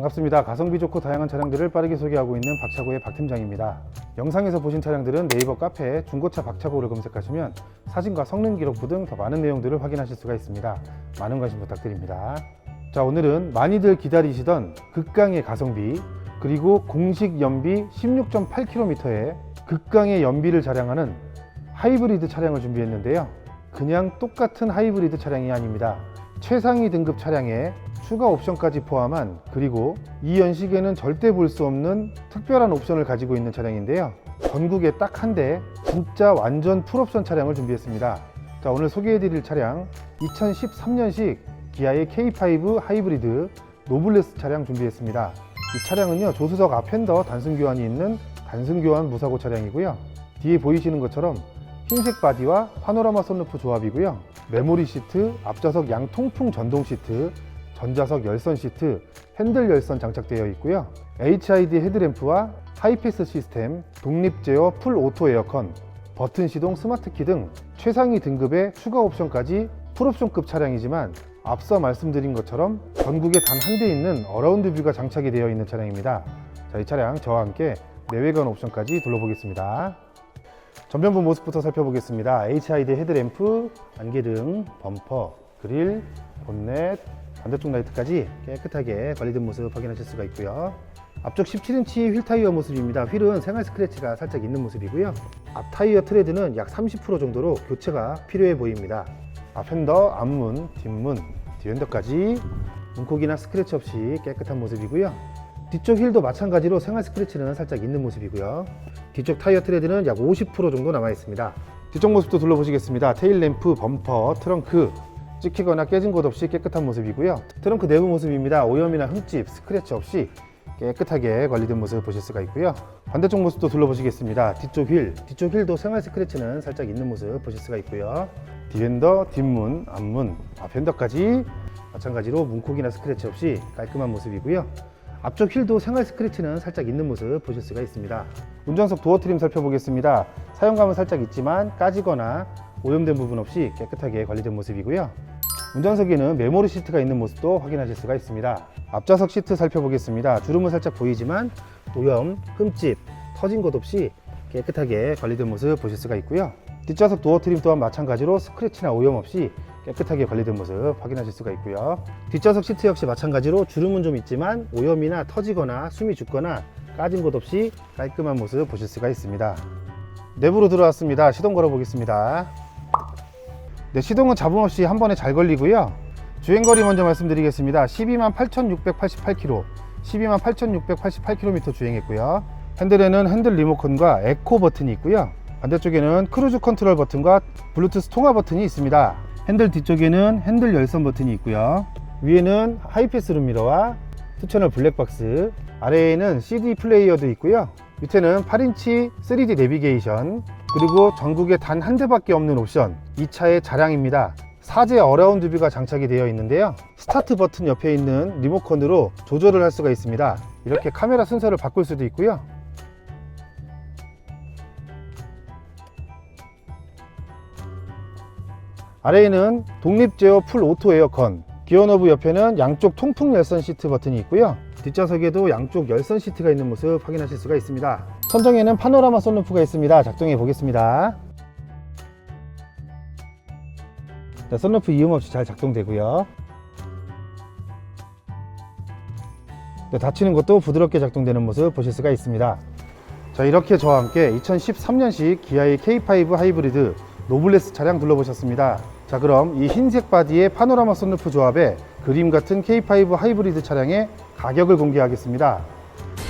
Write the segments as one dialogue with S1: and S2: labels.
S1: 반갑습니다. 가성비 좋고 다양한 차량들을 빠르게 소개하고 있는 박차고의 박 팀장입니다. 영상에서 보신 차량들은 네이버 카페에 중고차 박차고를 검색하시면 사진과 성능 기록부 등 더 많은 내용들을 확인하실 수가 있습니다. 많은 관심 부탁드립니다. 자, 오늘은 많이들 기다리시던 극강의 가성비 그리고 공식 연비 16.8km의 극강의 연비를 자랑하는 하이브리드 차량을 준비했는데요. 그냥 똑같은 하이브리드 차량이 아닙니다. 최상위 등급 차량에 추가 옵션까지 포함한 그리고 이 연식에는 절대 볼 수 없는 특별한 옵션을 가지고 있는 차량인데요. 전국에 딱 한 대 진짜 완전 풀옵션 차량을 준비했습니다. 자, 오늘 소개해드릴 차량 2013년식 기아의 K5 하이브리드 노블레스 차량 준비했습니다. 이 차량은요 조수석 앞 핸더 단순 교환이 있는 단순 교환 무사고 차량이고요. 뒤에 보이시는 것처럼 흰색 바디와 파노라마 선루프 조합이고요. 메모리 시트, 앞좌석 양 통풍 전동 시트, 전자석 열선 시트, 핸들 열선 장착되어 있고요. HID 헤드램프와 하이패스 시스템, 독립 제어 풀 오토 에어컨, 버튼 시동 스마트키 등 최상위 등급의 추가 옵션까지 풀옵션급 차량이지만 앞서 말씀드린 것처럼 전국에 단 한 대 있는 어라운드 뷰가 장착이 되어 있는 차량입니다. 자, 이 차량 저와 함께 내외관 옵션까지 둘러보겠습니다. 전면부 모습부터 살펴보겠습니다. HID 헤드램프, 안개등, 범퍼, 그릴, 본넷, 반대쪽 라이트까지 깨끗하게 관리된 모습 확인하실 수가 있고요. 앞쪽 17인치 휠 타이어 모습입니다. 휠은 생활 스크래치가 살짝 있는 모습이고요. 앞 타이어 트레드는 약 30% 정도로 교체가 필요해 보입니다. 앞 핸더, 앞문, 뒷문, 뒤핸더까지 문콕이나 스크래치 없이 깨끗한 모습이고요. 뒤쪽 휠도 마찬가지로 생활 스크래치는 살짝 있는 모습이고요. 뒤쪽 타이어 트레드는 약 50% 정도 남아 있습니다. 뒤쪽 모습도 둘러보시겠습니다. 테일 램프, 범퍼, 트렁크 찍히거나 깨진 곳 없이 깨끗한 모습이고요. 트렁크 내부 모습입니다. 오염이나 흠집, 스크래치 없이 깨끗하게 관리된 모습을 보실 수가 있고요. 반대쪽 모습도 둘러보시겠습니다. 뒤쪽 휠, 뒤쪽 휠도 생활 스크래치는 살짝 있는 모습 보실 수가 있고요. 뒤핸더, 뒷문, 앞문, 앞핸더까지 마찬가지로 문콕이나 스크래치 없이 깔끔한 모습이고요. 앞쪽 휠도 생활 스크래치는 살짝 있는 모습 보실 수가 있습니다. 운전석 도어 트림 살펴보겠습니다. 사용감은 살짝 있지만 까지거나 오염된 부분 없이 깨끗하게 관리된 모습이고요. 운전석에는 메모리 시트가 있는 모습도 확인하실 수가 있습니다. 앞좌석 시트 살펴보겠습니다. 주름은 살짝 보이지만 오염, 흠집, 터진 것 없이 깨끗하게 관리된 모습 보실 수가 있고요. 뒷좌석 도어 트림 또한 마찬가지로 스크래치나 오염 없이 깨끗하게 관리된 모습 확인하실 수가 있고요. 뒷좌석 시트 역시 마찬가지로 주름은 좀 있지만 오염이나 터지거나 숨이 죽거나 까진 곳 없이 깔끔한 모습 보실 수가 있습니다. 내부로 들어왔습니다. 시동 걸어 보겠습니다. 네, 시동은 잡음 없이 한 번에 잘 걸리고요. 주행거리 먼저 말씀드리겠습니다. 12만 8,688km, 12만 8,688km 주행했고요. 핸들에는 핸들 리모컨과 에코 버튼이 있고요. 반대쪽에는 크루즈 컨트롤 버튼과 블루투스 통화 버튼이 있습니다. 핸들 뒤쪽에는 핸들 열선 버튼이 있고요. 위에는 하이패스 룸미러와 투채널 블랙박스, 아래에는 CD 플레이어도 있고요. 밑에는 8인치 3D 내비게이션, 그리고 전국에 단 한 대밖에 없는 옵션, 이 차의 자랑입니다. 사제 어라운드 뷰가 장착이 되어 있는데요. 스타트 버튼 옆에 있는 리모컨으로 조절을 할 수가 있습니다. 이렇게 카메라 순서를 바꿀 수도 있고요. 아래에는 독립 제어 풀 오토 에어컨, 기어 너브 옆에는 양쪽 통풍 열선 시트 버튼이 있고요. 뒷좌석에도 양쪽 열선 시트가 있는 모습 확인하실 수가 있습니다. 천정에는 파노라마 선루프가 있습니다. 작동해 보겠습니다. 자, 선루프 이음 없이 잘 작동되고요. 네, 닫히는 것도 부드럽게 작동되는 모습 보실 수가 있습니다. 자, 이렇게 저와 함께 2013년식 기아의 K5 하이브리드 노블레스 차량 둘러보셨습니다. 자, 그럼 이 흰색 바디의 파노라마 선루프 조합에 그림 같은 K5 하이브리드 차량의 가격을 공개하겠습니다.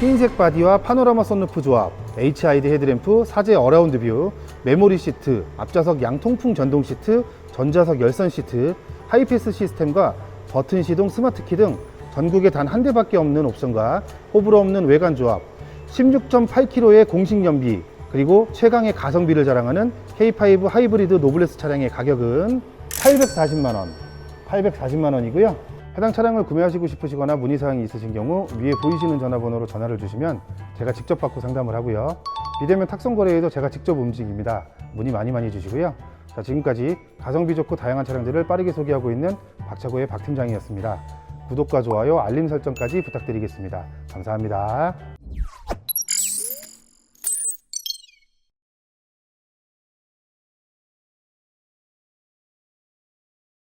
S1: 흰색 바디와 파노라마 선루프 조합, HID 헤드램프, 사제 어라운드 뷰, 메모리 시트, 앞좌석 양통풍 전동 시트, 전자석 열선 시트, 하이패스 시스템과 버튼 시동 스마트키 등 전국에 단 한 대밖에 없는 옵션과 호불호 없는 외관 조합, 16.8km의 공식 연비, 그리고 최강의 가성비를 자랑하는 K5 하이브리드 노블레스 차량의 가격은 840만 원, 840만 원이고요. 해당 차량을 구매하시고 싶으시거나 문의사항이 있으신 경우 위에 보이시는 전화번호로 전화를 주시면 제가 직접 받고 상담을 하고요. 비대면 탁송 거래에도 제가 직접 움직입니다. 문의 많이 많이 주시고요. 자, 지금까지 가성비 좋고 다양한 차량들을 빠르게 소개하고 있는 박차고의 박 팀장이었습니다. 구독과 좋아요, 알림 설정까지 부탁드리겠습니다. 감사합니다.